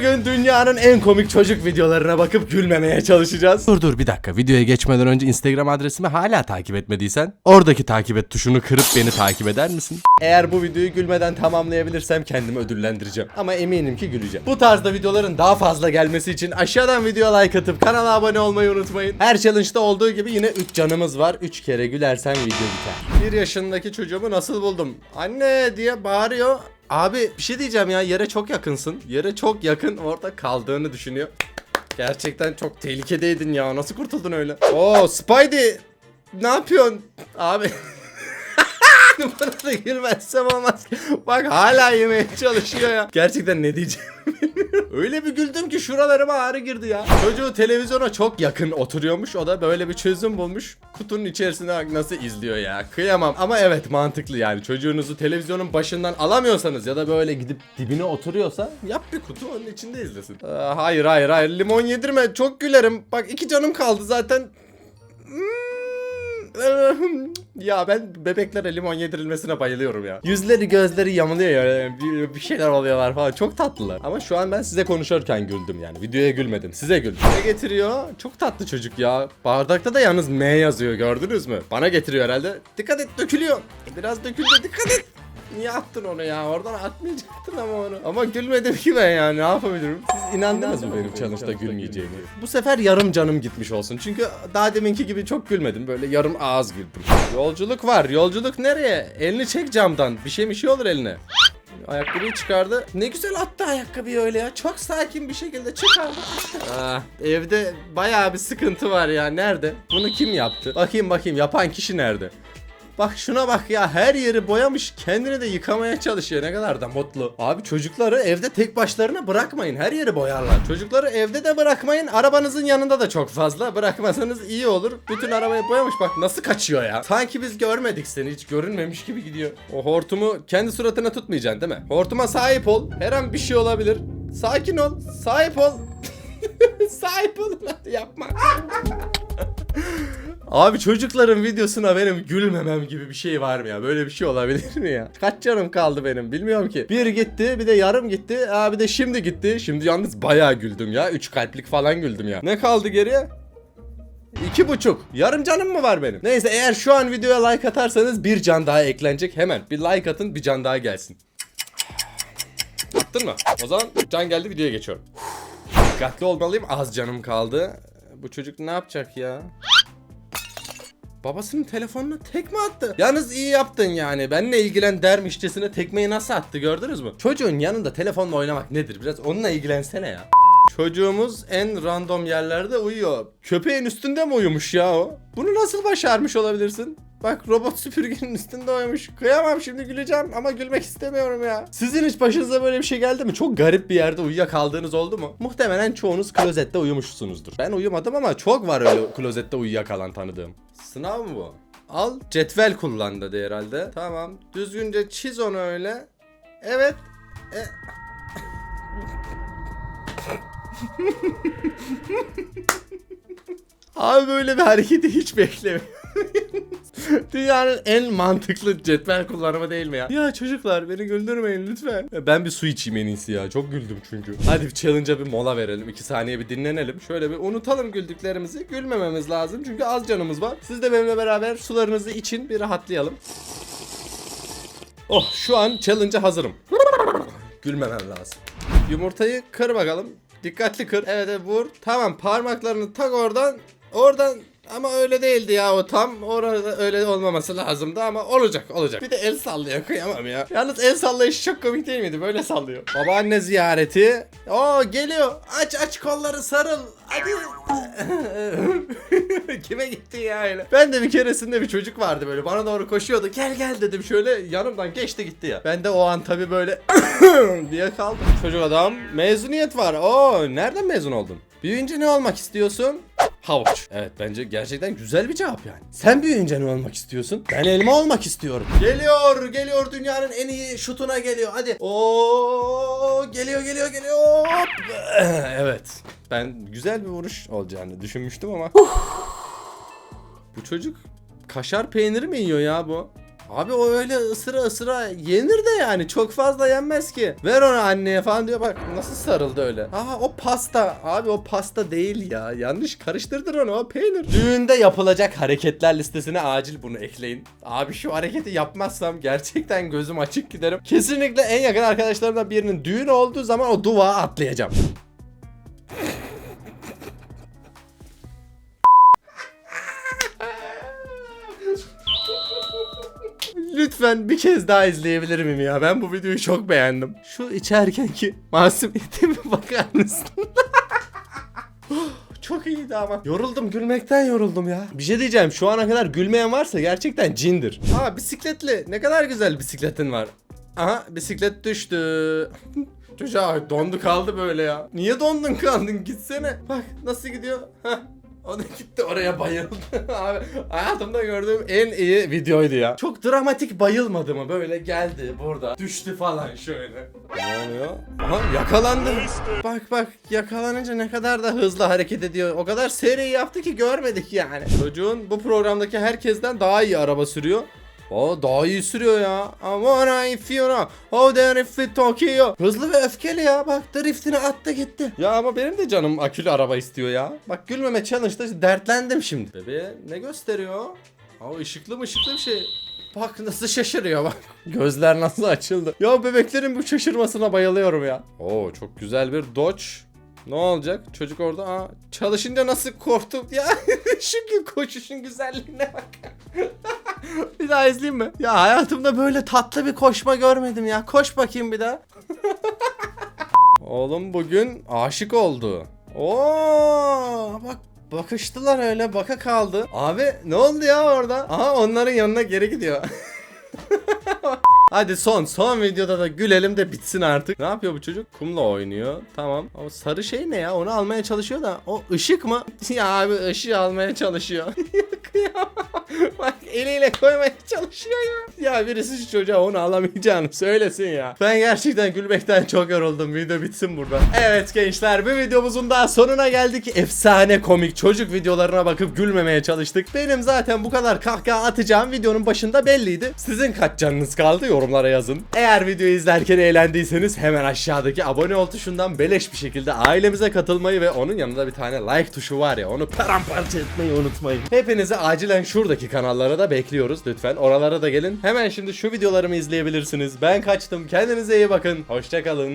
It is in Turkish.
Bugün dünyanın en komik çocuk videolarına bakıp gülmemeye çalışacağız. Dur dur bir dakika videoya geçmeden önce Instagram adresimi hala takip etmediysen oradaki takip et tuşunu kırıp beni takip eder misin? Eğer bu videoyu gülmeden tamamlayabilirsem kendimi ödüllendireceğim. Ama eminim ki güleceğim. Bu tarzda videoların daha fazla gelmesi için aşağıdan videoya like atıp kanala abone olmayı unutmayın. Her challenge'da olduğu gibi yine 3 canımız var. 3 kere gülersen video biter. 1 yaşındaki çocuğumu nasıl buldum? Anne diye bağırıyor. Abi bir şey diyeceğim ya yere çok yakınsın. Yere çok yakın orada kaldığını düşünüyor. Gerçekten çok tehlikedeydin ya. Nasıl kurtuldun öyle? Oo Spidey ne yapıyorsun? Abi Buna da girmezsem olmaz. Bak hala yemeye çalışıyor ya. Gerçekten ne bilmiyorum. Öyle bir güldüm ki şuralarıma ağrı girdi ya. Çocuğu televizyona çok yakın oturuyormuş. O da böyle bir çözüm bulmuş. Kutunun içerisinde bak nasıl izliyor ya. Kıyamam. Ama evet mantıklı yani. Çocuğunuzu televizyonun başından alamıyorsanız ya da böyle gidip dibine oturuyorsa yap bir kutu onun içinde izlesin. Aa, hayır hayır hayır limon yedirme. Çok gülerim. Bak iki canım kaldı zaten. Ya ben bebeklere limon yedirilmesine bayılıyorum ya. Yüzleri gözleri yamuluyor ya. Bir, bir şeyler oluyorlar falan. Çok tatlılar. Ama şu an ben size konuşurken güldüm yani. Videoya gülmedim. Size güldüm. Ne getiriyor? Çok tatlı çocuk ya. Bardakta da yalnız M yazıyor gördünüz mü? Bana getiriyor herhalde. Dikkat et dökülüyor. Biraz döküldü dikkat et. Niye attın onu ya? Oradan atmayacaktın ama onu. Ama gülmedim ki ben ya. Ne yapabilirim? İnandınız mı benim challenge'da gülmeyeceğimi? Bu sefer yarım canım gitmiş olsun. Çünkü daha deminki gibi çok gülmedim. Böyle yarım ağız güldüm. Yolculuk var. Yolculuk nereye? Elini çek camdan. Bir şey bir şey olur eline. Ayakkabıyı çıkardı. Ne güzel attı ayakkabıyı öyle ya. Çok sakin bir şekilde çıkardı. Ah, evde bayağı bir sıkıntı var ya. Nerede? Bunu kim yaptı? Bakayım bakayım yapan kişi nerede? Bak şuna bak ya her yeri boyamış kendini de yıkamaya çalışıyor ne kadar da mutlu. Abi çocukları evde tek başlarına bırakmayın her yeri boyarlar. Çocukları evde de bırakmayın arabanızın yanında da çok fazla bırakmasanız iyi olur. Bütün arabayı boyamış bak nasıl kaçıyor ya. Sanki biz görmedik seni hiç görünmemiş gibi gidiyor. O hortumu kendi suratına tutmayacaksın değil mi? Hortuma sahip ol her an bir şey olabilir. Sakin ol sahip ol. sahip ol yapma. Abi çocukların videosuna benim gülmemem gibi bir şey var mı ya? Böyle bir şey olabilir mi ya? Kaç canım kaldı benim bilmiyorum ki. Bir gitti bir de yarım gitti. Abi de şimdi gitti. Şimdi yalnız bayağı güldüm ya. Üç kalplik falan güldüm ya. Ne kaldı geriye? İki buçuk. Yarım canım mı var benim? Neyse eğer şu an videoya like atarsanız bir can daha eklenecek. Hemen bir like atın bir can daha gelsin. Attın mı? O zaman can geldi videoya geçiyorum. Dikkatli olmalıyım az canım kaldı. Bu çocuk ne yapacak ya? Babasının telefonuna tekme attı. Yalnız iyi yaptın yani. Benle ilgilen dermişçesine tekmeyi nasıl attı gördünüz mü? Çocuğun yanında telefonla oynamak nedir? Biraz onunla ilgilensene ya. Çocuğumuz en random yerlerde uyuyor. Köpeğin üstünde mi uyumuş ya o? Bunu nasıl başarmış olabilirsin? Bak robot süpürgenin üstünde uyumuş. Kıyamam şimdi güleceğim ama gülmek istemiyorum ya. Sizin hiç başınıza böyle bir şey geldi mi? Çok garip bir yerde uyuyakaldığınız oldu mu? Muhtemelen çoğunuz klozette uyumuşsunuzdur. Ben uyumadım ama çok var öyle klozette uyuyakalan tanıdığım. Sınav mı bu? Al cetvel kullan dedi herhalde. Tamam. Düzgünce çiz onu öyle. Evet. E... Abi böyle bir hareketi hiç beklemiyorum. Dünyanın en mantıklı cetvel kullanımı değil mi ya? Ya çocuklar beni güldürmeyin lütfen. Ya Ben bir su içeyim en iyisi ya. Çok güldüm çünkü. Hadi bir challenge'a bir mola verelim. 2 saniye bir dinlenelim. Şöyle bir unutalım güldüklerimizi. Gülmememiz lazım. Çünkü az canımız var. Siz de benimle beraber sularınızı için bir rahatlayalım. Oh şu an challenge'a hazırım. Gülmemem lazım. Yumurtayı kır bakalım. Dikkatli kır. Evet, evet vur. Tamam parmaklarını tak oradan. Oradan ama öyle değildi ya o tam orada öyle olmaması lazımdı ama olacak olacak. Bir de el sallıyor kıyamam ya. Yalnız el sallayışı çok komik değil miydi? Böyle sallıyor. Babaanne ziyareti. Oo geliyor. Aç aç kolları sarıl. Hadi. Kime gitti ya öyle? Ben de bir keresinde bir çocuk vardı böyle bana doğru koşuyordu. Gel gel dedim şöyle yanımdan geçti gitti ya. Ben de o an tabi böyle diye kaldım. Çocuk adam mezuniyet var. Oo nereden mezun oldun? Büyüyünce ne olmak istiyorsun? Havuç. Evet bence gerçekten güzel bir cevap yani. Sen büyüyünce ne olmak istiyorsun? Ben elma olmak istiyorum. Geliyor, geliyor dünyanın en iyi şutuna geliyor. Hadi. Oo, geliyor, geliyor, geliyor. Hop. Evet. Ben güzel bir vuruş olacağını düşünmüştüm ama. bu çocuk kaşar peyniri mi yiyor ya bu? Abi o öyle ısıra ısıra yenir de yani çok fazla yenmez ki. Ver onu anneye falan diyor bak nasıl sarıldı öyle. Aa o pasta abi o pasta değil ya yanlış karıştırdın onu o peynir. Düğünde yapılacak hareketler listesine acil bunu ekleyin. Abi şu hareketi yapmazsam gerçekten gözüm açık giderim. Kesinlikle en yakın arkadaşlarımdan birinin düğünü olduğu zaman o duvağa atlayacağım. Lütfen bir kez daha izleyebilir miyim ya? Ben bu videoyu çok beğendim. Şu içerkenki masumiyetime bakar mısın? Çok iyiydi ama. Yoruldum gülmekten yoruldum ya. Bir şey diyeceğim şu ana kadar gülmeyen varsa gerçekten cindir. Aa bisikletli ne kadar güzel bisikletin var. Aha bisiklet düştü. Çocuğa dondu kaldı böyle ya. Niye dondun kaldın gitsene. Bak nasıl gidiyor. Hah. O da gitti oraya bayıldı. Abi hayatımda gördüğüm en iyi videoydu ya. Çok dramatik bayılmadı mı? Böyle geldi burada. Düştü falan şöyle. Ne oluyor? Aha yakalandı. Bak bak yakalanınca ne kadar da hızlı hareket ediyor. O kadar seri yaptı ki görmedik yani. Çocuğun bu programdaki herkesten daha iyi araba sürüyor. O daha iyi sürüyor ya. Oh there if it Tokyo. Hızlı ve öfkeli ya. Bak driftini attı gitti. Ya ama benim de canım akülü araba istiyor ya. Bak gülmeme challenge'da dertlendim şimdi. Bebeğe ne gösteriyor? Aa ışıklı mı ışıklı bir şey. Bak nasıl şaşırıyor bak. Gözler nasıl açıldı. Ya bebeklerin bu şaşırmasına bayılıyorum ya. Oo çok güzel bir Dodge. Ne olacak? Çocuk orada aa, çalışınca nasıl korktu ya. Şu koşuşun güzelliğine bak. bir daha izleyeyim mi? Ya hayatımda böyle tatlı bir koşma görmedim ya. Koş bakayım bir daha. Oğlum bugün aşık oldu. Oo bak bakıştılar öyle baka kaldı. Abi ne oldu ya orada? Aha onların yanına geri gidiyor. Hadi son son videoda da gülelim de bitsin artık. Ne yapıyor bu çocuk? Kumla oynuyor. Tamam. O sarı şey ne ya? Onu almaya çalışıyor da o ışık mı? ya abi ışığı almaya çalışıyor. Kıyamam. Bak eliyle koymaya çalışıyor ya. Ya birisi şu çocuğa onu alamayacağını söylesin ya. Ben gerçekten gülmekten çok yoruldum. Video bitsin burada. Evet gençler bir videomuzun daha sonuna geldik. Efsane komik çocuk videolarına bakıp gülmemeye çalıştık. Benim zaten bu kadar kahkaha atacağım videonun başında belliydi. Sizin kaç canınız kaldı yorumlara yazın. Eğer videoyu izlerken eğlendiyseniz hemen aşağıdaki abone ol tuşundan beleş bir şekilde ailemize katılmayı ve onun yanında bir tane like tuşu var ya onu paramparça etmeyi unutmayın. Hepinizi acilen şuradaki kanallara da bekliyoruz lütfen. Oralara da gelin. Hemen şimdi şu videolarımı izleyebilirsiniz. Ben kaçtım. Kendinize iyi bakın. Hoşçakalın.